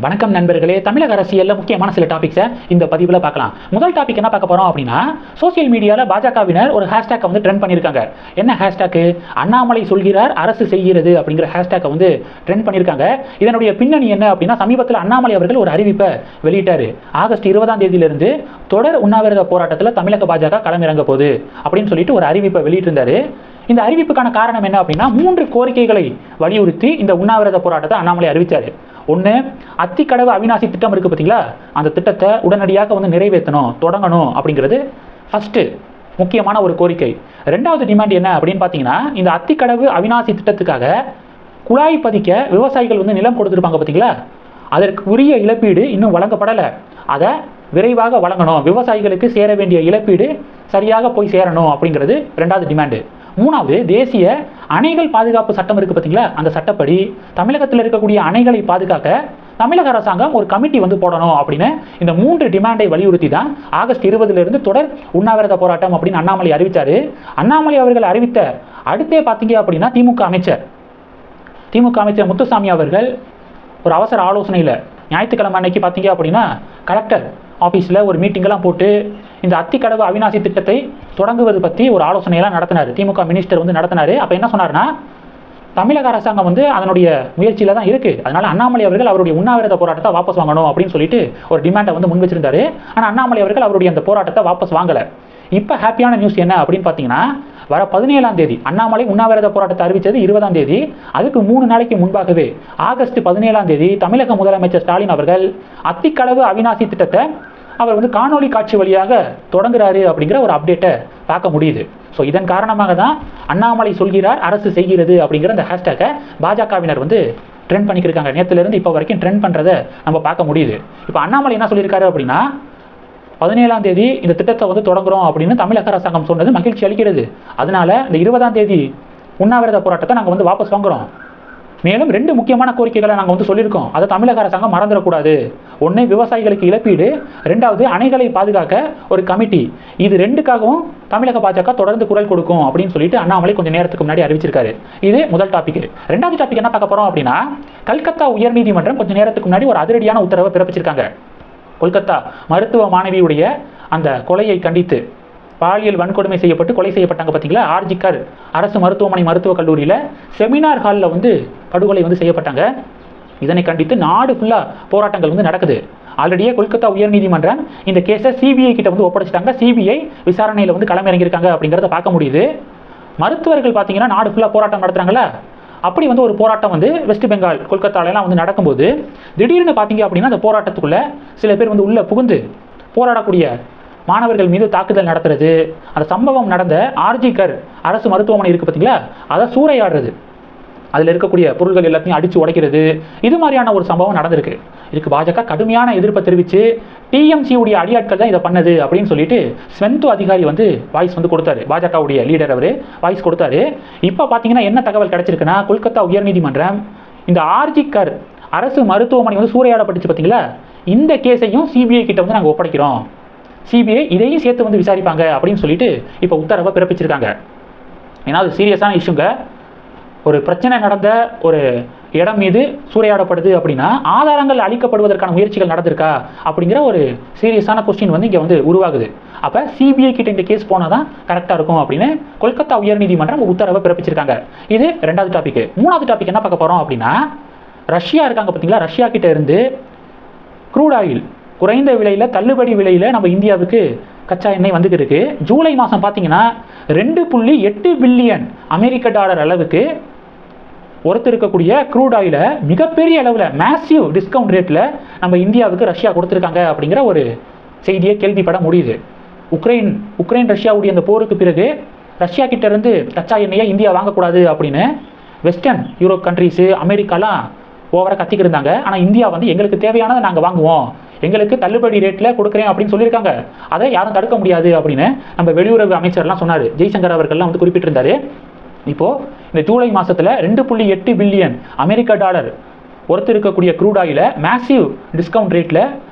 வணக்கம் நண்பர்களே. தமிழக அரசியலில் முக்கியமான சில டாபிக்ஸை இந்த பதிவில் பார்க்கலாம். முதல் டாபிக் என்ன பார்க்க போகிறோம் அப்படின்னா சோஷியல் மீடியாவில் பாஜகவினர் ஒரு ஹேஷ்டேக்கை வந்து ட்ரெண்ட் பண்ணியிருக்காங்க என்ன ஹேஷ்டேக்கு அண்ணாமலை சொல்கிறார் அரசு செய்கிறது அப்படிங்கிற ஹேஷ்டேக்கை வந்து ட்ரெண்ட் பண்ணியிருக்காங்க இதனுடைய பின்னணி என்ன அப்படின்னா சமீபத்தில் அண்ணாமலை அவர்கள் ஒரு அறிவிப்பை வெளியிட்டார். ஆகஸ்ட் இருபதாம் தேதியிலிருந்து தொடர் உண்ணாவிரத போராட்டத்தில் தமிழக பாஜக களமிறங்க போகுது அப்படின்னு சொல்லிட்டு ஒரு அறிவிப்பை வெளியிட்டிருந்தாரு. இந்த அறிவிப்புக்கான காரணம் என்ன அப்படின்னா மூன்று கோரிக்கைகளை வலியுறுத்தி இந்த உண்ணாவிரத போராட்டத்தை அண்ணாமலை அறிவித்தார் ஒன்று அத்திக்கடவு அவிநாசி திட்டம் இருக்குது பார்த்தீங்களா அந்த திட்டத்தை உடனடியாக வந்து நிறைவேற்றணும் தொடங்கணும் அப்படிங்கிறது ஃபஸ்ட்டு முக்கியமான ஒரு கோரிக்கை. ரெண்டாவது டிமாண்ட் என்ன அப்படின்னு பார்த்தீங்கன்னா இந்த அத்திக்கடவு அவிநாசி திட்டத்துக்காக குழாய் பதிக்க விவசாயிகள் வந்து நிலம் கொடுத்துருப்பாங்க பார்த்தீங்களா அதற்கு உரிய இழப்பீடு இன்னும் வழங்கப்படலை. அதை விரைவாக வழங்கணும். விவசாயிகளுக்கு சேர வேண்டிய இழப்பீடு சரியாக போய் சேரணும் அப்படிங்கிறது ரெண்டாவது டிமாண்டு மூணாவது தேசிய அணைகள் பாதுகாப்பு சட்டம் இருக்குது பார்த்தீங்களா அந்த சட்டப்படி தமிழகத்தில் இருக்கக்கூடிய அணைகளை பாதுகாக்க தமிழக அரசாங்கம் ஒரு கமிட்டி வந்து போடணும் அப்படின்னு இந்த மூன்று டிமாண்டை வலியுறுத்தி தான் ஆகஸ்ட் இருபதுலேருந்து தொடர் உண்ணாவிரத போராட்டம் அப்படின்னு அண்ணாமலை அறிவித்தார் அண்ணாமலை அவர்கள் அறிவித்த அடுத்தே பார்த்தீங்க அப்படின்னா திமுக அமைச்சர். திமுக அமைச்சர் முத்துசாமி அவர்கள் ஒரு அவசர ஆலோசனையில் ஞாயிற்றுக்கிழமை அன்னைக்கு பார்த்தீங்க அப்படின்னா கலெக்டர் ஆஃபீஸில் ஒரு மீட்டிங்கெல்லாம் போட்டு இந்த அத்திக்கடவு அவிநாசி திட்டத்தை தொடங்குவது பற்றி ஒரு ஆலோசனையெல்லாம் நடத்தினார். திமுக மினிஸ்டர் வந்து நடத்தினார். அப்போ என்ன சொன்னார்னா தமிழக அரசாங்கம் வந்து அதனுடைய முயற்சியில் தான் இருக்குது அதனால் அண்ணாமலை அவர்கள் அவருடைய உண்ணாவிரத போராட்டத்தை வாபஸ் வாங்கணும் அப்படின்னு சொல்லிட்டு ஒரு டிமாண்டை வந்து முன் வச்சிருந்தாரு. ஆனால் அண்ணாமலை அவர்கள் அவருடைய அந்த போராட்டத்தை வாபஸ் வாங்கலை. இப்போ ஹாப்பியான நியூஸ் என்ன அப்படின்னு பார்த்தீங்கன்னா வர பதினேழாம் தேதி அண்ணாமலை உண்ணாவிரத போராட்டத்தை அறிவித்தது இருபதாம் தேதி. அதுக்கு மூணு நாளைக்கு முன்பாகவே ஆகஸ்ட் பதினேழாம் தேதி தமிழக முதலமைச்சர் ஸ்டாலின் அவர்கள் அத்திக்கடவு அவிநாசி திட்டத்தை அவர் வந்து காணொலி காட்சி வழியாக தொடங்குறாரு அப்படிங்கிற ஒரு அப்டேட்டை பார்க்க முடியுது. ஸோ இதன் காரணமாக தான் அண்ணாமலை சொல்கிறார் அரசு செய்கிறது அப்படிங்கிற அந்த ஹேஷ்டேக்கை பாஜகவினர் வந்து ட்ரெண்ட் பண்ணிக்கிருக்காங்க. நேற்றுலேருந்து இப்போ வரைக்கும் ட்ரெண்ட் பண்ணுறதை நம்ம பார்க்க முடியுது. இப்போ அண்ணாமலை என்ன சொல்லியிருக்காரு அப்படின்னா பதினேழாம் தேதி இந்த திட்டத்தை வந்து தொடங்குறோம் அப்படின்னு தமிழக அரசாங்கம் சொன்னது மகிழ்ச்சி அளிக்கிறது. அதனால இந்த இருபதாம் தேதி உண்ணாவிரத போராட்டத்தை நாங்கள் வந்து வாபஸ் வாங்குறோம். மேலும் ரெண்டு முக்கியமான கோரிக்கைகளை நாங்கள் வந்து சொல்லியிருக்கோம். அதை தமிழக அரசாங்கம் மறந்துடக்கூடாது. ஒன்று விவசாயிகளுக்கு இழப்பீடு ரெண்டாவது அணைகளை பாதுகாக்க ஒரு கமிட்டி. இது ரெண்டுக்காகவும் தமிழக பாஜக தொடர்ந்து குரல் கொடுக்கும் அப்படின்னு சொல்லிட்டு அண்ணாமலை கொஞ்சம் நேரத்துக்கு முன்னாடி அறிவிச்சிருக்காரு. இது முதல் டாபிக் ரெண்டாவது டாபிக் என்ன பார்க்க போறோம் அப்படின்னா கல்கத்தா உயர்நீதிமன்றம் கொஞ்சம் நேரத்துக்கு முன்னாடி ஒரு அதிரடியான உத்தரவை பிறப்பிச்சிருக்காங்க. கொல்கத்தா மருத்துவ மாணவியுடைய அந்த கொலையை கண்டித்து. பாலியல் வன்கொடுமை செய்யப்பட்டு கொலை செய்யப்பட்டாங்க பார்த்தீங்களா ஆர்ஜிக்கர் அரசு மருத்துவமனை மருத்துவக் கல்லூரியில் செமினார் ஹாலில் வந்து படுகொலை வந்து செய்யப்பட்டாங்க. இதனை கண்டித்து நாடு ஃபுல்லாக போராட்டங்கள் வந்து நடக்குது. ஆல்ரெடியே கொல்கத்தா உயர்நீதிமன்றம் இந்த கேஸை சிபிஐ கிட்ட வந்து ஒப்படைச்சிட்டாங்க. சிபிஐ விசாரணையில் வந்து களமிறங்கியிருக்காங்க அப்படிங்கிறத பார்க்க முடியுது. மருத்துவர்கள் பார்த்தீங்கன்னா நாடு ஃபுல்லாக போராட்டம் நடத்துகிறாங்களா அப்படி வந்து ஒரு போராட்டம் வந்து வெஸ்ட் பெங்கால் கொல்கத்தாலெல்லாம் வந்து நடக்கும்போது திடீர்னு பார்த்தீங்க அப்படின்னா அந்த போராட்டத்துக்குள்ளே சில பேர் வந்து உள்ளே புகுந்து போராடக்கூடிய மாணவர்கள் மீது தாக்குதல் நடத்துறது. அந்த சம்பவம் நடந்த ஆர்ஜிகர் அரசு மருத்துவமனை இருக்குது பார்த்தீங்களா அதை சூறையாடுறது. அதில் இருக்கக்கூடிய பொருள்கள் எல்லாத்தையும் அடித்து உடைக்கிறது. இது மாதிரியான ஒரு சம்பவம் நடந்திருக்கு. இதுக்கு பாஜக கடுமையான எதிர்ப்பை தெரிவித்து டிஎம்சியுடைய அடியாட்கள் தான் இதை பண்ணது அப்படின்னு சொல்லிட்டு ஸ்வெந்து அதிகாரி வந்து வாய்ஸ் வந்து கொடுத்தாரு. பாஜகவுடைய லீடர் அவர் வாய்ஸ் கொடுத்தாரு. இப்போ பார்த்தீங்கன்னா என்ன தகவல் கிடச்சிருக்குன்னா கொல்கத்தா உயர்நீதிமன்றம் இந்த ஆர்ஜிக்கர் அரசு மருத்துவமனை வந்து சூறையாடப்பட்டுச்சு பார்த்தீங்களா இந்த கேஸையும் சிபிஐ கிட்ட வந்து நாங்கள் ஒப்படைக்கிறோம். சிபிஐ இதையும் சேர்த்து வந்து விசாரிப்பாங்க அப்படின்னு சொல்லிட்டு இப்போ உத்தரவை பிறப்பிச்சிருக்காங்க. ஏன்னா அது சீரியஸான இஷ்யூங்க. ஒரு பிரச்சனை நடந்த ஒரு இடம் மீது சூறையாடப்படுது அப்படின்னா ஆதாரங்கள் அளிக்கப்படுவதற்கான முயற்சிகள் நடந்திருக்கா அப்படிங்கிற ஒரு சீரியஸான கொஸ்டின் வந்து இங்கே வந்து உருவாகுது. அப்போ சிபிஐ கிட்ட இந்த கேஸ் போனால் தான் கரெக்டாக இருக்கும் அப்படின்னு கொல்கத்தா உயர்நீதிமன்றம் ஒரு உத்தரவை பிறப்பிச்சிருக்காங்க. இது ரெண்டாவது டாபிக் மூணாவது டாபிக் என்ன பார்க்க போகிறோம் அப்படின்னா ரஷ்யா இருக்காங்க பார்த்தீங்களா ரஷ்யா கிட்ட இருந்து க்ரூட் ஆயில் குறைந்த விலையில் தள்ளுபடி விலையில் நம்ம இந்தியாவுக்கு கச்சா எண்ணெய் வந்துக்கிட்டு இருக்கு ஜூலை மாதம் பார்த்தீங்கன்னா ரெண்டு புள்ளி எட்டு பில்லியன் அமெரிக்க டாலர் அளவுக்கு ஒருத்தர் இருக்கக்கூடிய க்ரூட் ஆயிலை மிகப்பெரிய அளவில் மேசிவ் டிஸ்கவுண்ட் ரேட்டில் நம்ம இந்தியாவுக்கு ரஷ்யா கொடுத்துருக்காங்க அப்படிங்கிற ஒரு செய்தியை கேள்விப்பட முடியுது. உக்ரைன் உக்ரைன் ரஷ்யாவுடைய அந்த போருக்கு பிறகு ரஷ்யா கிட்டேருந்து கச்சா எண்ணெயை இந்தியா வாங்கக்கூடாது அப்படின்னு வெஸ்டர்ன் யூரோப் கண்ட்ரீஸு அமெரிக்காலாம் ஓவராக கத்திக்கிட்டு இருந்தாங்க. ஆனால் இந்தியா வந்து எங்களுக்கு தேவையானதை நாங்கள் வாங்குவோம். எங்களுக்கு தள்ளுபடி ரேட்டில் கொடுக்குறேன் அப்படின்னு சொல்லியிருக்காங்க. அதை யாரும் தடுக்க முடியாது அப்படின்னு நம்ம வெளியுறவு அமைச்சர்லாம் சொன்னார். ஜெய்சங்கர் அவர்கள்லாம் வந்து குறிப்பிட்டிருந்தாரு. இப்போது இந்த ஜூலை மாதத்தில் ரெண்டு புள்ளி எட்டு பில்லியன் அமெரிக்க டாலர் ஒருத்தர் இருக்கக்கூடிய க்ரூட் ஆயில மேசிவ் டிஸ்கவுண்ட் ரேட்டில்